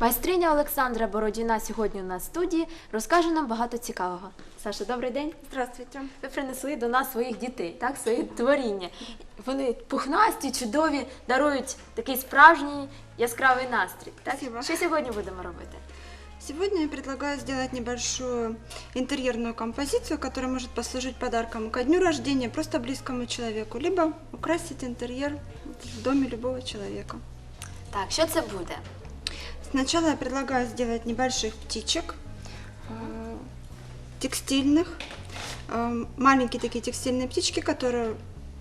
Майстриня Олександра Бородіна сьогодні в студії розкаже нам багато цікавого. Саша, добрий день. Здравствуйте. Ви принесли до нас своїх дітей, так, свої творіння. Вони пухнасті, чудові, дарують такий справжній яскравий настрій. Так? Спасибо. Що сьогодні будемо робити? Сегодня я предлагаю сделать небольшую интерьерную композицию, которая может послужить подарком ко дню рождения просто близкому человеку, либо украсить интерьер в доме любого человека. Так, що це буде? Сначала я предлагаю сделать небольших птичек, э, текстильных, э, маленькие такие текстильные птички, которые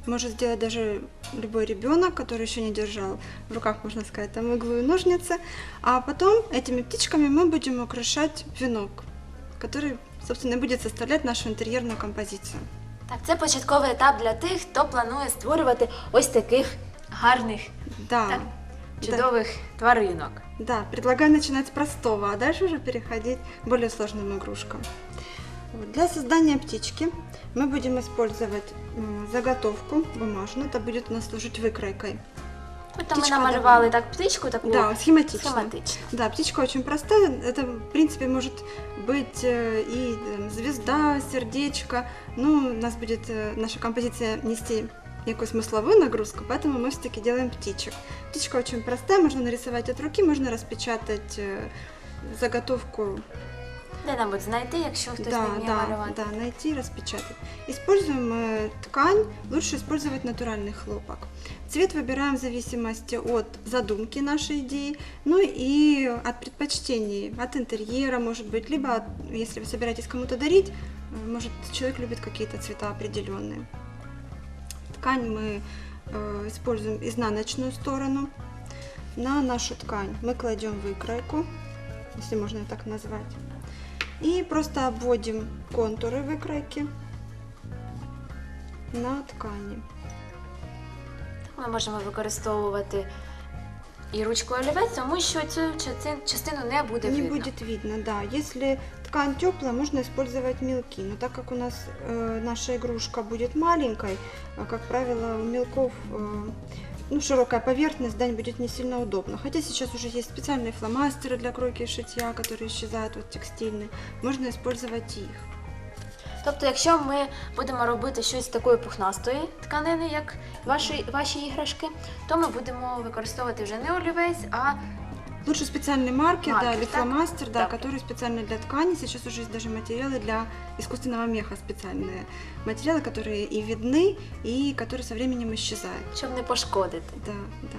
может сделать даже любой ребенок, который еще не держал в руках, можно сказать, там иглу и ножницы. А потом этими птичками мы будем украшать венок, который, собственно, будет составлять нашу интерьерную композицию. Так, це початковий етап для тих, хто планує створювати ось таких гарних, Да, так, чудових тваринок. Да, предлагаю начинать с простого, а дальше уже переходить к более сложным игрушкам. Для создания птички мы будем использовать заготовку бумажную, это будет у нас служить выкройкой. Ми Птичка намалювали довольно- так птичку, таку Да, схематично. схематично. Да, птичка очень простая, это в принципе может быть э, и э, звезда, сердечко, ну, у нас будет э, наша композиция нести некую смысловую нагрузку, поэтому мы все-таки делаем птичек. Птичка очень простая, можно нарисовать от руки, можно распечатать э, заготовку Де-небудь знайти, якщо хтось да, не вміє да, малювати. да, найти и распечатать. Используем э, ткань, лучше использовать натуральный хлопок. Цвет выбираем в зависимости от задумки нашей идеи, ну и от предпочтений, от интерьера, может быть, либо от- если вы собираетесь кому-то дарить, э, может человек любит какие-то цвета определенные. Ткань мы э, используем изнаночную сторону. На нашу ткань мы кладем выкройку, если можно ее так назвать. И просто обводим контуры выкройки на ткани. Ми можемо використовувати і ручку олівець, тому що цю частин- частину не буде Не видно. будет видно, да. Если ткань теплая, можно использовать мелки. Но так как у нас э, наша игрушка будет маленькой, а, как правило, у мелков э, ну, широкая поверхность, да, будет не сильно удобно. Хотя сейчас уже есть специальные фломастеры для кройки и шитья, которые исчезают, вот текстильные. Можно использовать их. Тобто, якщо ми будемо робити щось з такої пухнастої тканини, як ваші, ваші іграшки, то ми будемо використовувати вже не олівець, а Лучше специальный маркер, Маркер, да, или фломастер, да, Да. который специально для ткани. Сейчас уже есть даже материалы для искусственного меха специальные. Материалы, которые и видны, и которые со временем исчезают. щоб не пошкодити. Да, да.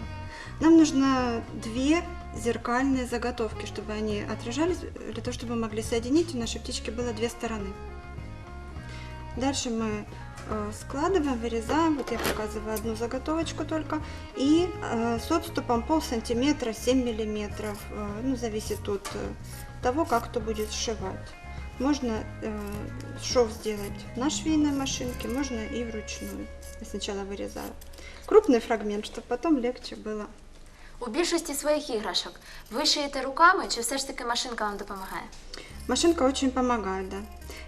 Нам нужно две зеркальные заготовки, чтобы они отражались, для того, чтобы мы могли соединить. У нашей птички было две стороны. Дальше мы э, складываем, вырезаем. Вот я показываю одну заготовочку только. И э, с отступом пол сантиметра, 7 миллиметров. Э, ну, зависит от э, того, как кто будет сшивать. Можно э, шов сделать на швейной машинке, можно и вручную. Я сначала вырезаю крупный фрагмент, чтобы потом легче было. У більшості своїх іграшок ви шиєте руками, чи все ж таки машинка вам допомагає? Машинка очень помогает, да.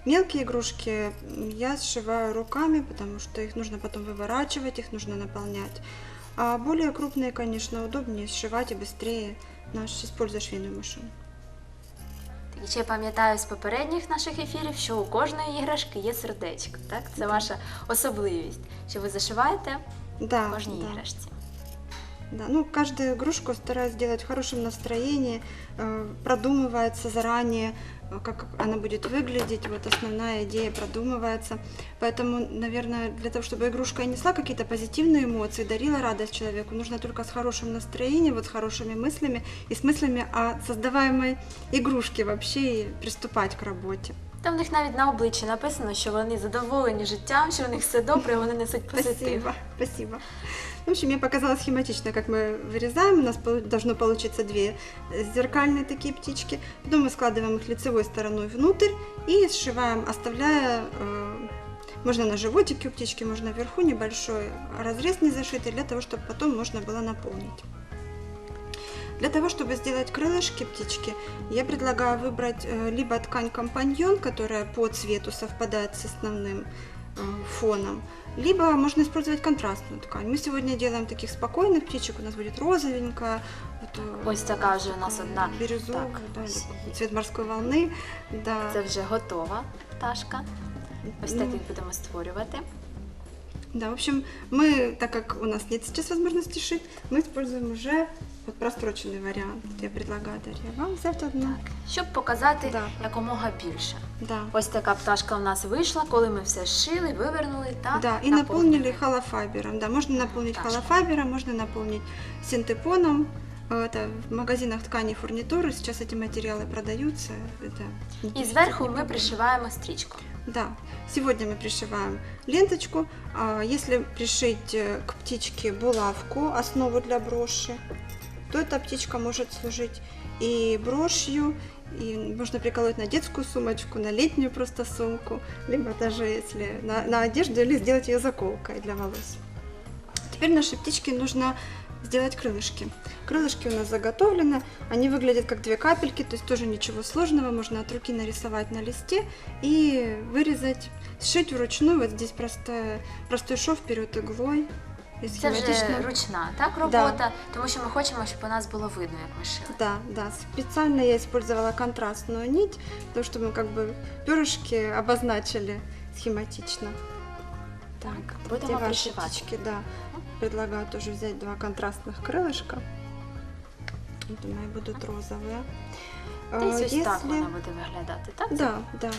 Мелкие игрушки м, я сшиваю руками, потому что их нужно потом выворачивать, их нужно наполнять. А более крупные, конечно, удобнее сшивать и быстрее, наш, используя швейную машину. І ще пам'ятаю з попередніх наших ефірів, що у кожної іграшки є сердечко. Так? Це ваша особливість, що ви зашиваєте Да, кожній да, іграшці. да. Ну, каждую игрушку стараюсь сделать в хорошем настроении, э, продумывается заранее, э, как она будет выглядеть, вот основная идея продумывается. Поэтому, наверное, для того, чтобы игрушка и несла какие-то позитивные эмоции, дарила радость человеку, нужно только с хорошим настроением, вот с хорошими мыслями и с мыслями о создаваемой игрушке вообще и приступать к работе. Там в них навіть на обличчі написано, що вони задоволені життям, що у них все добре, і вони несуть позитив. Спасибо, спасибо. В общем, мне показалось схематично, как мы вырезаем. У нас должно получиться две зеркальные такие птички. Потом мы складываем их лицевой стороной внутрь и сшиваем, оставляя, э, можно на животике у птички, можно вверху небольшой разрез не зашитый, для того, чтобы потом можно было наполнить. Для того, чтобы сделать крылышки птички, я предлагаю выбрать э, либо ткань компаньон, которая по цвету совпадает с основным э, фоном, либо можно использовать контрастную ткань. Мы сегодня делаем таких спокойных птичек, у нас будет розовенькая, эту Ось така вже у нас одна. бирюзовую, Так, да, или ось какой її. цвет морской волны, да. Це вже готова пташка. Ось Ну, так їх будемо створювати. Да, в общем, мы, так как у нас нет сейчас возможности шить, мы используем уже вот простроченный вариант. Вот Я предлагаю, Дарья, вам взять одну. Так, щоб показати Да. якомога більше. Да. Ось така пташка у нас вийшла, коли ми все зшили, вивернули та Да, и наполнили холофайбером. Да, можно наполнить Так. холофайбером, можно наполнить синтепоном. Э, Это в магазинах ткани и фурнитуры. Сейчас эти материалы продаются. Это І зверху ми пришиваємо стрічку. Да, сегодня мы пришиваем ленточку. А Если пришить э, к птичке булавку, основу для броши, то эта птичка может служить и брошью, и можно приколоть на детскую сумочку, на летнюю просто сумку, либо даже если на, на одежду, или сделать ее заколкой для волос. Теперь нашей птичке нужно сделать крылышки. Крылышки у нас заготовлены, они выглядят как две капельки, то есть тоже ничего сложного, можно от руки нарисовать на листе и вырезать, сшить вручную, вот здесь простая, простой шов вперед иглой. И Це вже ручна так, робота, тому що ми хочемо, щоб у нас було видно, як ми шили. Да, да, специально я использовала контрастную нить, то чтобы мы как бы перышки обозначили схематично. Так, будемо ваши пришивати. птички, да. Предлагаю тоже взять два контрастных крылышка. Это мои будуть розовые. Та А, й ось так если- вона буде виглядати, так? Да, да.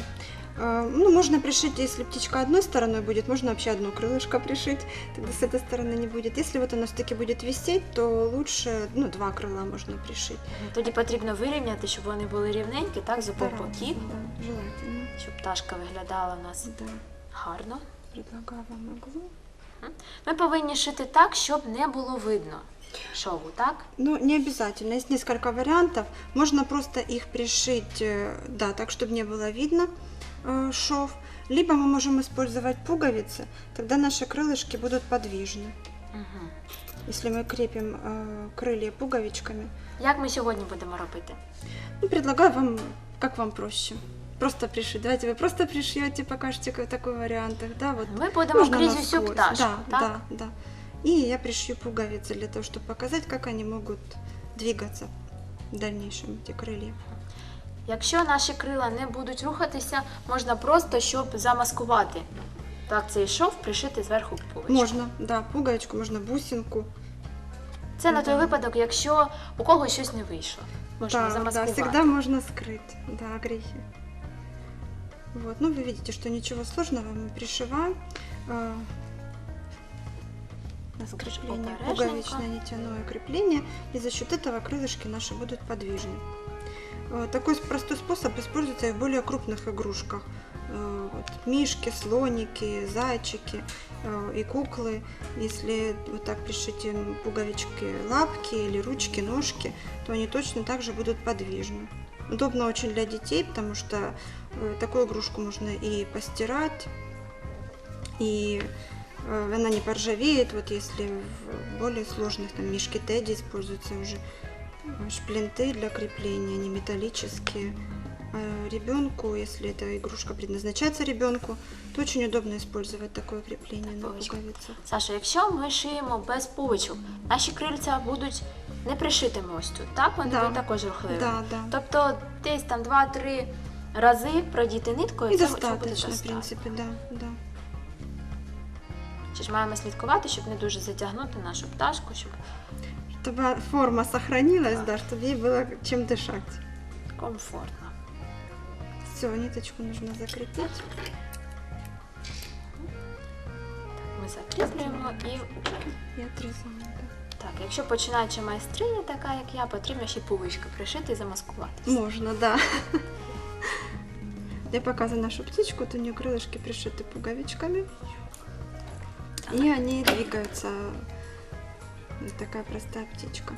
А, Ну, можно пришить, если птичка одной стороной будет, можно вообще одно крылышко пришить, тогда с этой стороны не будет. Если вот оно все-таки будет висеть, то лучше, ну, два крыла можно пришить. Тоді потрібно вирівняти, щоб вони були рівненькі, так, з обох Стараться, боків, да, желательно. щоб пташка виглядала у нас Да, гарно. предлагаю вам иглу. Ми повинні шити так, щоб не було видно Шову, так? Ну, не обязательно. Есть несколько вариантов. Можно просто их пришить, э, да, так, чтобы не было видно э, шов. Либо мы можем использовать пуговицы, тогда наши крылышки будут подвижны. Угу. Если мы крепим э, крылья пуговичками. Як ми сьогодні будемо робити? Ну, предлагаю вам, как вам проще. Просто пришить. Давайте вы просто пришьете, покажете как- такой вариант. Да, вот Ми будемо можно крізь усю пташку, да, так? да, да. И я пришью пуговицы для того, чтобы показать, как они могут двигаться в дальнейшем, эти крылья. Якщо наші крила не будуть рухатися, можна просто, щоб замаскувати так цей шов, пришити зверху пуличку. Можно, да, пуговичку, можно бусинку. Це на той Да. випадок, якщо у когось щось не вийшло. Можна да, да, замаскувати. всегда можно скрыть, да, грехи. Вот, ну вы видите, что ничего сложного, мы пришиваем. На скрепление обережненько. пуговичное нитяное крепление, и за счет этого крылышки наши будут подвижны. Э, Такой простой способ используется и в более крупных игрушках. Э, вот мишки, слоники, зайчики э, и куклы. Если вот так пришить им пуговички лапки или ручки, ножки, то они точно так же будут подвижны. Удобно очень для детей, потому что такую игрушку можно и постирать, и она не поржавеет. Вот если в более сложных, там мишки Тедди используются уже э, шплинты для крепления, они металлические. А ребенку, если эта игрушка предназначается ребенку, то очень удобно использовать такое крепление на Пуговичку. пуговицах. Саша, якщо ми шиємо без пуличок, наші крильця будуть не пришитими ось тут, так? Вони Да. будуть також рухливі. Да, да. Тобто десь там 2-3 рази продіти ниткою, И це цього буде достаточно, в достатньо. принципе, да, да. Чи ж маємо слідкувати, щоб не дуже затягнути нашу пташку, щоб Чтобы форма сохранилась, Да. да, чтобы ей было чем дышать. комфортно. Все, ниточку нужно закрепить. Ми закріплюємо і И отрезаем. да. так, якщо починаюча майстриня, така як я, потрібно ще пулички пришити і замаскувати. Можно, да. Я показываю нашу птичку, вот у нее крылышки пришиты пуговичками. И они двигаются. Такая простая птичка.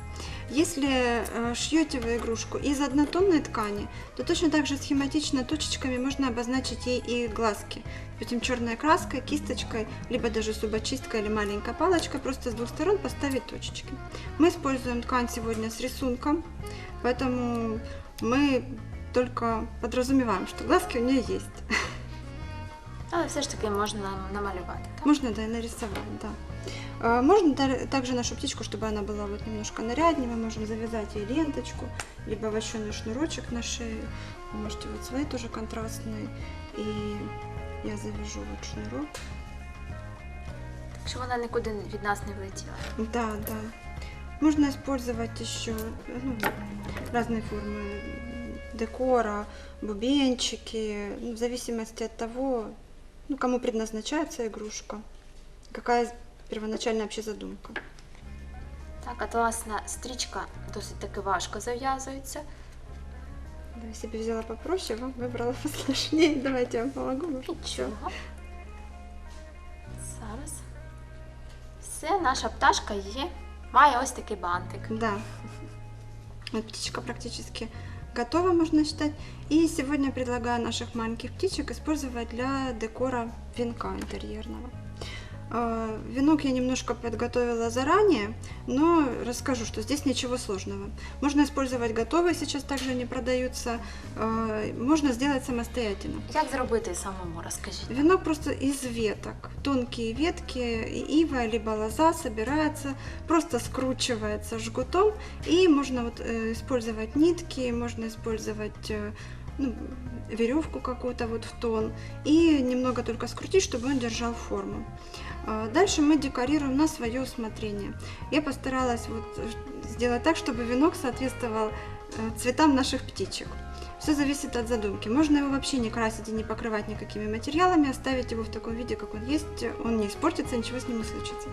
Если э, шьете вы игрушку из однотонной ткани, то точно так же схематично точечками можно обозначить ей и глазки. Допустим, черной краской, кисточкой, либо даже зубочисткой или маленькой палочкой, просто с двух сторон поставить точечки. Мы используем ткань сегодня с рисунком, поэтому мы только подразумеваем, что глазки у нее есть. А Але все ж таки можна намалювати. Так? Можно, да, и нарисовать, да. А, Можно та- также нашу птичку, чтобы она была вот немножко наряднее, мы можем завязать ей ленточку, либо вощеный шнурочек на шею. Вы можете вот свои тоже контрастные. И я завяжу вот шнурок. Так що вона нікуди від нас не влетіла. Да, да. Можно использовать еще ну, разные формы декора, бубенчики, ну, в зависимости от того, ну, кому предназначается игрушка, какая первоначальная вообще задумка. Так, а власна стрічка досить таки важко зав'язується. Да, я себе взяла попроще, вам выбрала посложнее. Давайте я вам помогу. может. Нічого. Зараз. Все, наша пташка є. Має ось такий бантик. Да. Вот птичка практически готова, можно считать. И сегодня предлагаю наших маленьких птичек использовать для декора венка интерьерного. А, Венок я немножко подготовила заранее, но расскажу, что здесь ничего сложного. Можно использовать готовые, сейчас также они продаются. А, Можно сделать самостоятельно. Як зробити самому, розкажіть. Венок просто из веток. Тонкие ветки, и ива, либо лоза собирается, просто скручивается жгутом. И можно вот, э, использовать нитки, можно использовать э, ну, веревку какую-то вот в тон. И немного только скрутить, чтобы он держал форму. А Дальше мы декорируем на свое усмотрение. Я постаралась вот э, сделать так, чтобы венок соответствовал э, цветам наших птичек. Все зависит от задумки. Можно его вообще не красить и не покрывать никакими материалами, оставить его в таком виде, как он есть, он не испортится, ничего с ним не случится.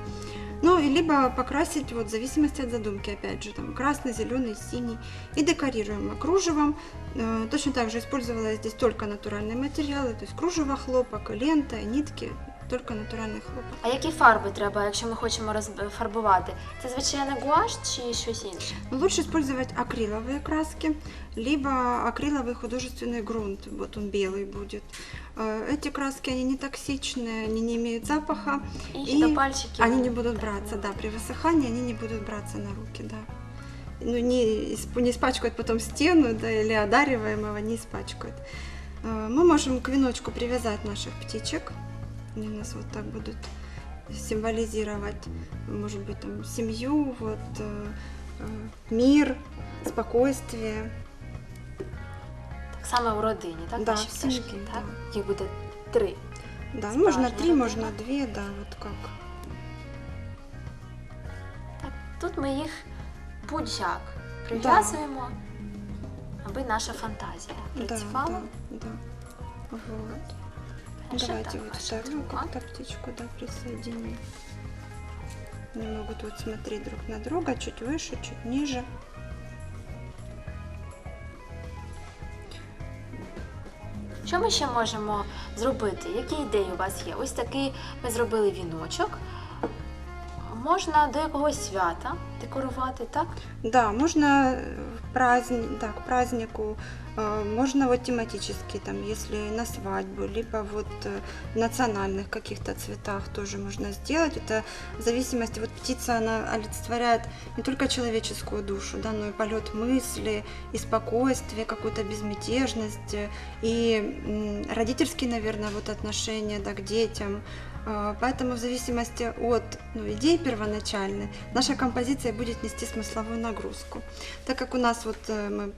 Ну, и либо покрасить, вот, в зависимости от задумки, опять же, там, красный, зеленый, синий. И декорируем кружевом. Э, Точно так же использовала здесь только натуральные материалы, то есть кружево, хлопок, лента, нитки, только натуральный хлопок. А які фарби треба, якщо ми хочемо розфарбувати? Це звичайно гуаш чи щось інше? Но лучше использовать акриловые краски, либо акриловый художественный грунт, вот он белый будет. Э, Эти краски, они не токсичные, они не имеют запаха, І, до пальчиків. они не будут браться, да, при высыхании они не будут браться на руки, да. Ну, не, исп- не испачкают потом стену, да, или одариваемого не испачкают. Э, Мы можем к веночку привязать наших птичек. Они у нас вот так будут символизировать, может быть, там, семью, вот, э, э, мир, спокойствие. Так само у родині, так? Да, Наші в сім'ї, пташки, да. так? Їх буде три. Да, Справжняя можно три, родина. можно две, да, вот как. Так, тут ми їх будь-як прив'язуємо, аби наша фантазія Да, працювала. да, да. Вот. Перша, Давайте так, вот ваша вторую друга. как-то птичку да, присоединим. Они могут вот смотреть друг на друга, чуть выше, чуть ниже. Що ми ще можемо зробити? Які ідеї у вас є? Ось такий ми зробили віночок. Можна до якогось свята декорувати, так? Да, можно э, праздник, да, к празднику, э, можно вот тематически, там, если на свадьбу, либо вот э, в национальных каких-то цветах тоже можно сделать. Это в зависимости, вот птица, она олицетворяет не только человеческую душу, да, но и полет мысли, и спокойствие, какую-то безмятежность, э, и родительские, наверное, вот отношения, да, к детям, Э, Поэтому в зависимости от ну, идеи первоначальной наша композиция будет нести смысловую нагрузку. Так как у нас вот э, мы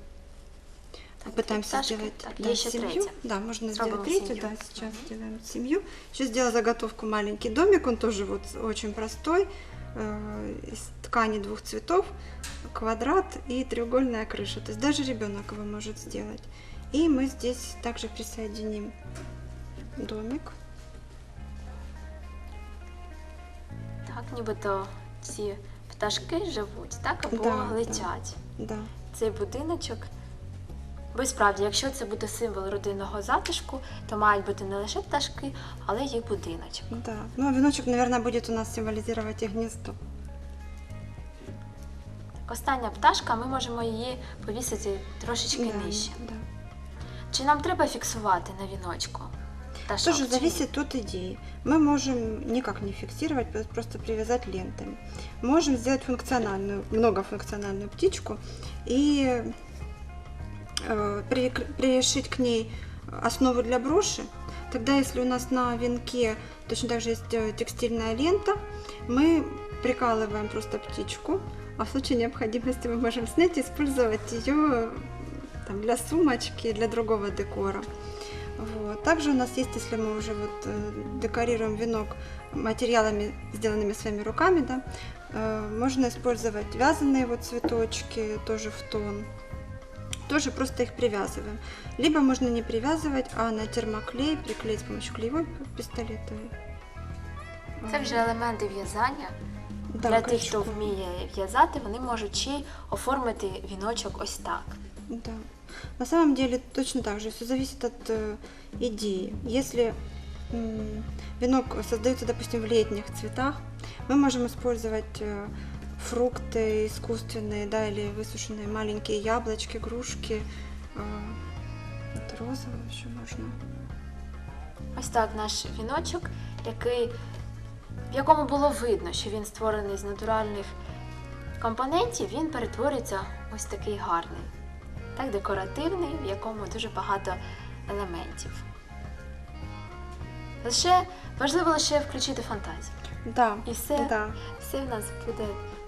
Так, пытаемся пташки. сделать Так, да, є ще семью, третя. да, можно Сделаем сделать третью, семью. да, сейчас Мгм. сделаем семью. Еще сделала заготовку маленький домик, он тоже вот очень простой, э, из ткани двух цветов, квадрат и треугольная крыша. То есть даже ребенок его может сделать. И мы здесь также присоединим домик. Так, нібито ці пташки живуть, так? Або Да, да. летять. Да. Цей будиночок. Бо справді, якщо це буде символ родинного затишку, то мають бути не лише пташки, але й будиночок. Да. Ну, а веночек, наверное, будет у нас символизировать и гнездо. Остання пташка, ми можемо її повісити трошечки Да, нижче. да. Чи нам треба фіксувати на віночку? Пташок, Тоже чи ні? зависит от идеи. Мы можем никак не фиксировать, про- просто привязать лентами. Можем сделать функциональную, многофункциональную птичку и пришить к ней основу для броши, тогда если у нас на венке точно так же есть э, текстильная лента, мы прикалываем просто птичку, а в случае необходимости мы можем снять и использовать ее там, для сумочки, для другого декора. Вот. Также у нас есть, если мы уже вот э, декорируем венок материалами, сделанными своими руками, да, э, можно использовать вязаные вот цветочки, тоже в тон Тоже просто их привязываем. Либо можно не привязывать, а на термоклей приклеить с помощью клеевой пистолетовой. Це вже елементи в'язання. Да, Для тих, хто крючком. вміє в'язати, вони можуть ще й оформити віночок ось так. Да. На самом деле точно так же, все зависит от э, идеи. Если м, венок создается, допустим, в летних цветах, мы можем использовать э, фрукты искусственные, да, или высушенные маленькие яблочки, грушки. э, вот розовые еще можно. Ось так наш віночок, який, в якому було видно, що він створений з натуральних компонентів, він перетворюється ось такий гарний, так декоративний, в якому дуже багато елементів. Лише важливо лише включити фантазію. Да, І все, да, все в нас буде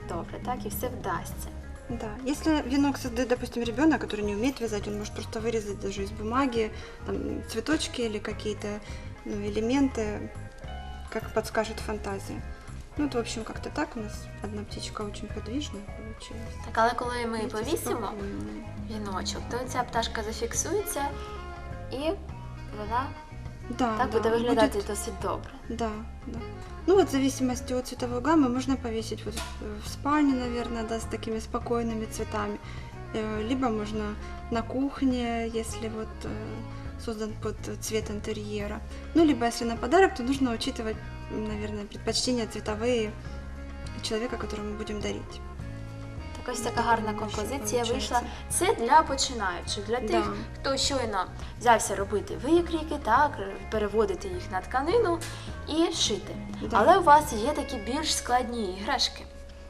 добре, так, і все вдасться. да. Если венок создает, допустим, ребенок, который не умеет вязать, он может просто вырезать даже из бумаги там, цветочки или какие-то ну, элементы, как подскажет фантазия. Ну, вот, в общем, как-то так у нас одна птичка очень подвижная получилась. Так, але коли ми Видите, повісимо спокойная. віночок, то ця пташка зафіксується і вона да, так да, буде виглядати будет- досить добре. Да, да. Ну вот в зависимости от цветовой гаммы можно повесить вот в спальне, наверное, да, с такими спокойными цветами. Э, Либо можно на кухне, если вот э, создан под цвет интерьера. Ну, либо если на подарок, то нужно учитывать, м, наверное, предпочтения цветовые человека, которому будем дарить. Ну, така гарна композиція вийшла. Це для починаючих, для тих, Да. хто щойно взявся робити викрійки, так, переводити їх на тканину і шити. Да. Але у вас є такі більш складні іграшки.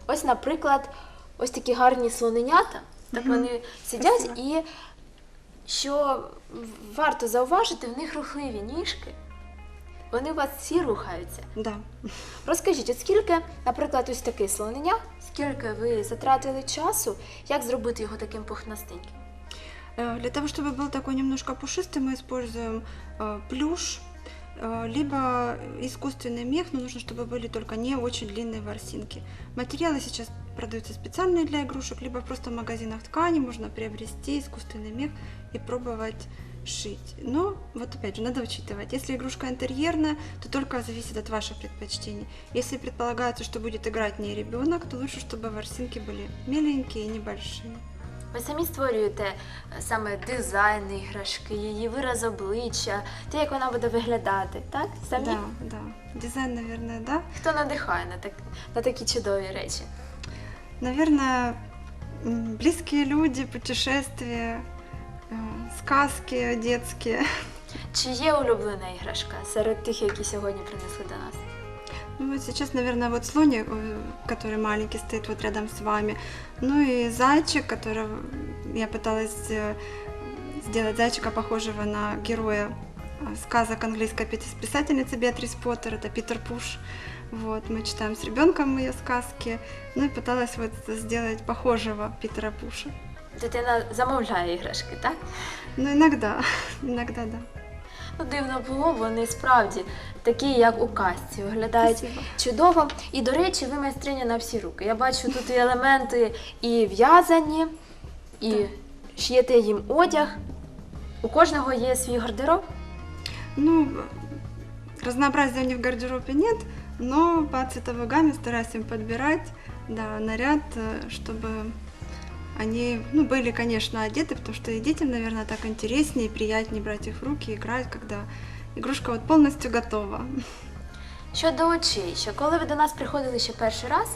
Ось, наприклад, ось такі гарні слоненята. Так Мгм. вони сидять Красиво. і що варто зауважити, в них рухливі ніжки. Вони у вас всі рухаються. Да. Розкажіть, от скільки, наприклад, ось таке слонення, скільки ви затратили часу, як зробити його таким пухнастеньким? Э, Для того, чтобы был такой немножко пушистый, мы используем э, плюш, э, либо искусственный мех, но нужно, чтобы были только не очень длинные ворсинки. Материалы сейчас продаются специальные для игрушек, либо просто в магазинах ткани можно приобрести искусственный мех и пробовать шить. Но вот опять же, надо учитывать, если игрушка интерьерная, то только зависит от ваших предпочтений. Если предполагается, что будет играть не ребенок, то лучше, чтобы ворсинки были меленькие и небольшие. Ви самі створюєте е, саме дизайн іграшки, її вираз обличчя, те, як вона буде виглядати, так? Самі? Да, да. Дизайн, наверное, да. Хто надихає на, так, на такі чудові речі? Наверное, м, близкие люди, путешествия, э, сказки детские. Чи є улюблена іграшка серед тих, які сьогодні принесли до нас? Ну вот сейчас, наверное, вот слоник, э, который маленький стоит вот рядом с вами. Ну и зайчик, которого я пыталась э, сделать зайчика, похожего на героя э, сказок английской пис- писательницы Беатрис Поттер, это Питер Пуш. Вот, мы читаем с ребенком ее сказки, ну и пыталась вот сделать похожего Питера Пуша. Дитина замовляє іграшки, так? Ну, иногда, иногда, да. Ну, дивно було, вони справді такі, як у казці, виглядають Спасибо. чудово. І, до речі, ви майстриня на всі руки. Я бачу тут і елементи і в'язані, і Так. шиєте їм одяг. У кожного є свій гардероб. Ну, разнообразия у них в гардеробе нет, но по цветовой гамме стараюсь им подбирать, да, наряд, э, чтобы они, ну, были, конечно, одеты, потому что и детям, наверное, так интереснее и приятнее брать их в руки и играть, когда игрушка вот полностью готова. Щодо очей, що коли ви до нас приходили ще перший раз,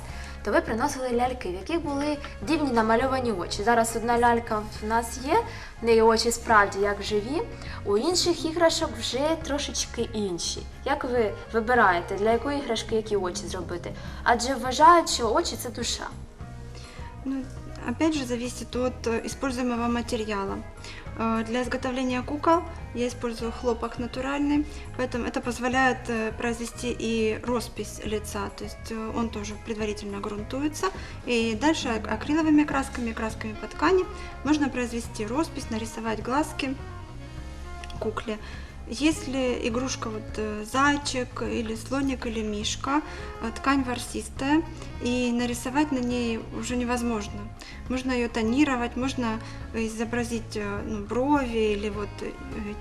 то ви приносили ляльки, в яких були дивні намальовані очі. Зараз одна лялька в нас є, в неї очі справді як живі, у інших іграшок вже трошечки інші. Як ви вибираєте, для якої іграшки які очі зробити? Адже вважають, що очі це душа. Ну, опять же зависит от э, используемого материала. Э, Для изготовления кукол я использую хлопок натуральный, поэтому это позволяет э, произвести и роспись лица, то есть он тоже предварительно грунтуется. И дальше ак- акриловыми красками, красками по ткани можно произвести роспись, нарисовать глазки кукле. Если игрушка вот э, зайчик или слоник или мишка, э, ткань ворсистая и нарисовать на ней уже невозможно. Можно ее тонировать, можно изобразить э, ну, брови или вот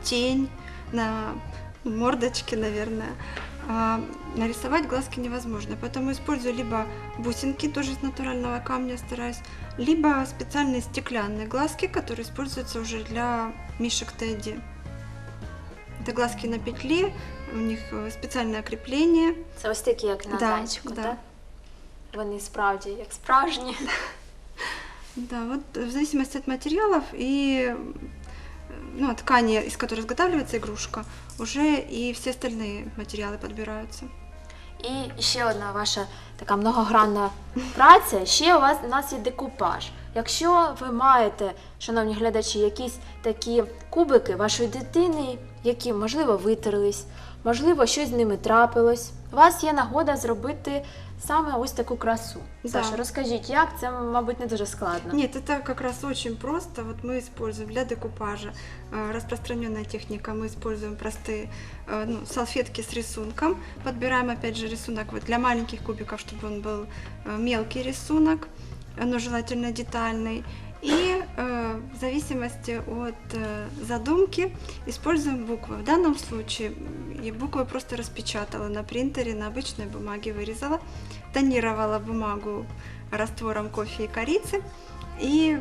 тень на мордочке, наверное. А нарисовать глазки невозможно, поэтому использую либо бусинки, тоже из натурального камня стараюсь, либо специальные стеклянные глазки, которые используются уже для мишек Тедди. Это глазки на петле, у них э, специальное крепление. Це ось такі, як на Да, зайчику, да. так? Вони справді як справжні. Да, вот в зависимости от материалов и э, ну, от ткани, из которой изготавливается игрушка, уже и все остальные материалы подбираются. І ще одна ваша така многогранна праця. Ще у вас у нас є декупаж. Якщо ви маєте, шановні глядачі, якісь такі кубики вашої дитини, які можливо витерлись, можливо, щось з ними трапилось, у вас є нагода зробити саме ось таку красу. Да. Саша, розкажіть, як це, мабуть, не дуже складно. Нет, это как раз очень просто. Вот мы используем для декупажа э, распространенная техника. Мы используем простые э, ну, салфетки с рисунком. Подбираем опять же рисунок вот для маленьких кубиков, чтобы он был э, мелкий рисунок, э, Но желательно детальный. И э, в зависимости от э, задумки используем буквы. В данном случае я буквы просто распечатала на принтере, на обычной бумаге вырезала, тонировала бумагу раствором кофе и корицы и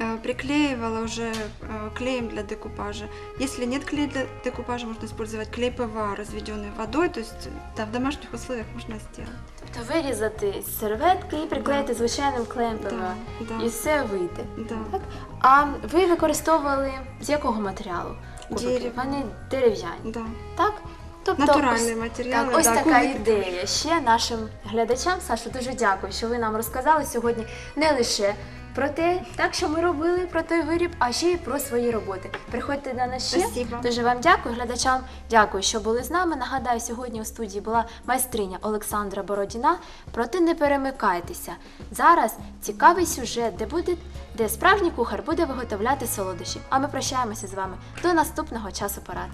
э, приклеивала уже э, клеем для декупажа. Если нет клея для декупажа, можно использовать клей ПВА, разведенный водой, то есть да, в домашних условиях можно сделать. Тобто вирізати з серветки і приклеїти звичайним клеєм ПВА. Да, І все вийде. да. Так? А ви використовували з якого матеріалу? кубики? Вони дерев'яні, да. так? Тобто Натуральний ось, материалы. так, ось да, така ідея. Ще нашим глядачам, Саша, дуже дякую, що ви нам розказали сьогодні не лише про те, так що ми робили про той виріб, а ще й про свої роботи. Приходьте до нас ще. Спасибо. Дуже вам дякую, глядачам. Дякую, що були з нами. Нагадаю, сьогодні у студії була майстриня Олександра Бородіна. Проте не перемикайтеся. Зараз цікавий сюжет, де буде, де справжній кухар буде виготовляти солодощі. А ми прощаємося з вами до наступного часу парад.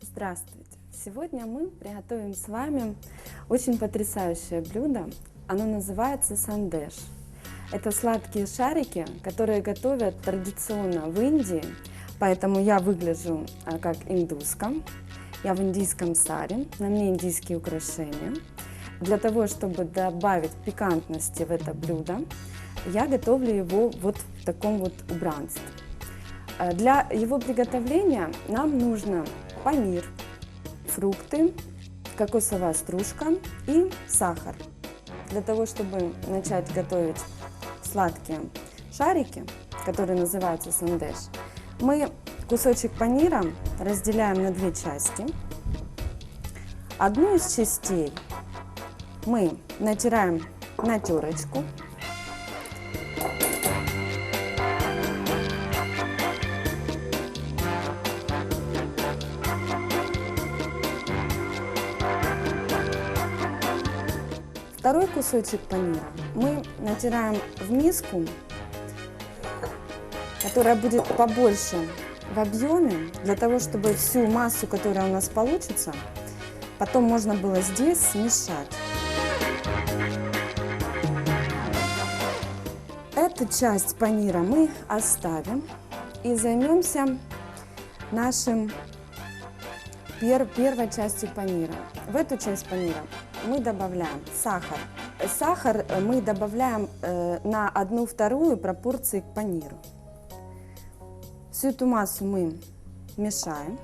Здравствуйте! Сегодня мы приготовим с вами очень потрясающее блюдо. Оно называется сандеш. Это сладкие шарики, которые готовят традиционно в Индии, поэтому я выгляжу а, как индуска. Я в индийском саре, на мне индийские украшения. Для того, чтобы добавить пикантности в это блюдо, я готовлю его вот в таком вот убранстве. Э, Для его приготовления нам нужно панир, фрукты, кокосовая стружка и сахар. Для того, чтобы начать готовить сладкие шарики, которые называются сандеш, мы кусочек панира разделяем на две части. Одну из частей мы натираем на терочку. Второй кусочек панира мы натираем в миску, которая будет побольше в объеме, для того, чтобы всю массу, которая у нас получится, потом можно было здесь смешать. Эту часть панира мы оставим и займемся нашим пер- первой частью панира. В эту часть панира мы добавляем сахар. Сахар э, мы добавляем э, на одну вторую пропорции к паниру. Всю эту массу мы мешаем.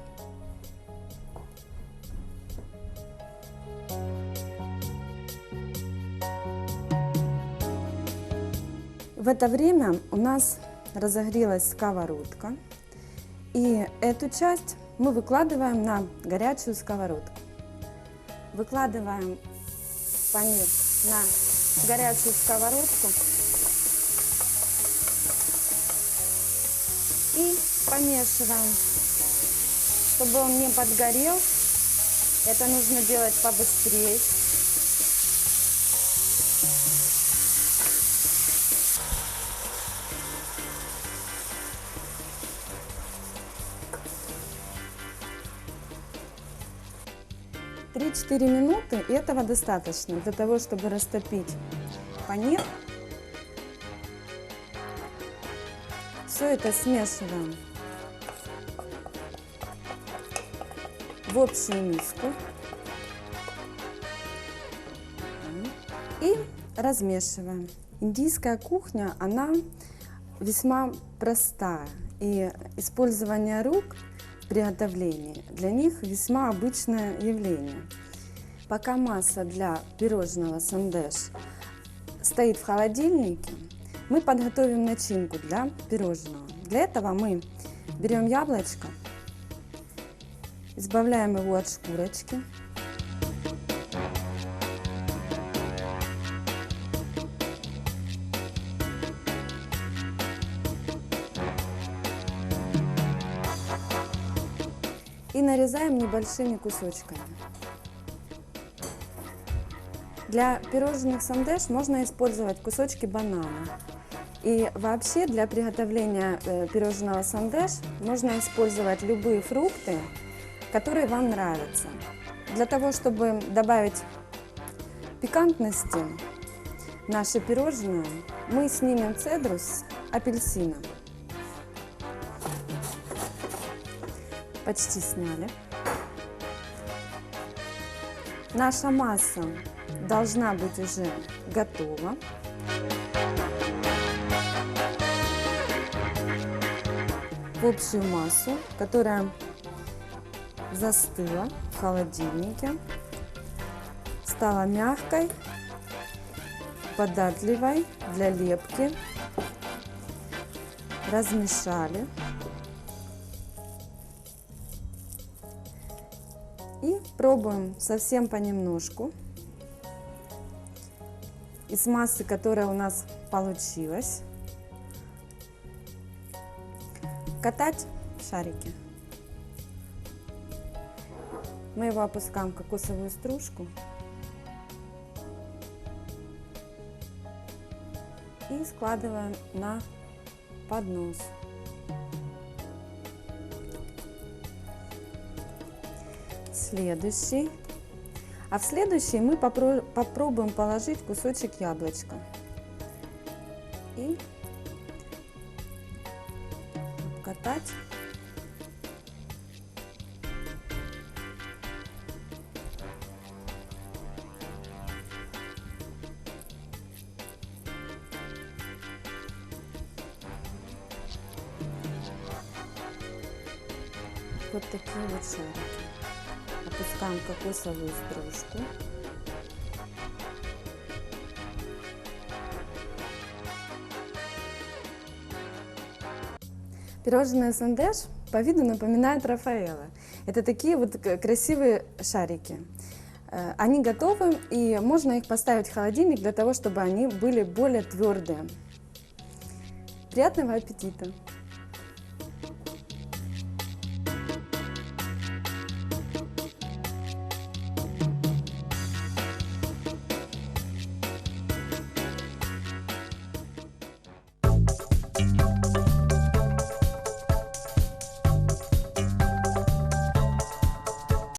В это время у нас разогрелась сковородка. И эту часть мы выкладываем на горячую сковородку. Выкладываем панир на горячую сковородку и помешиваем, чтобы он не подгорел. Это нужно делать побыстрее. Три-четыре минуты и этого достаточно для того, чтобы растопить панир. Все это смешиваем в общую миску и размешиваем. Индийская кухня, она весьма простая, и использование рук в приготовлении для них весьма обычное явление. Пока масса для пирожного сандеш стоит в холодильнике, мы подготовим начинку для пирожного. Для этого мы берем яблочко, избавляем его от шкурочки, и нарезаем небольшими кусочками. Для пирожных сандеш можно использовать кусочки банана. И вообще для приготовления э, пирожного сандеш можно использовать любые фрукты, которые вам нравятся. Для того, чтобы добавить пикантности в наше пирожное, мы снимем цедру с апельсина. Почти сняли. Наша масса должна быть уже готова. В общую массу, которая застыла в холодильнике, стала мягкой, податливой для лепки. Размешали. И пробуем совсем понемножку. Из массы, которая у нас получилась, катать шарики. Мы его опускаем в кокосовую стружку и складываем на поднос. Следующий. А в следующий мы попро- попробуем положить кусочек яблочка. И катать. Вот такие вот шарики. Опускаем кокосовую стружку. Пирожные сандеш по виду напоминают Рафаэла. Это такие вот красивые шарики. Э, Они готовы, и можно их поставить в холодильник для того, чтобы они были более твердые. Приятного аппетита!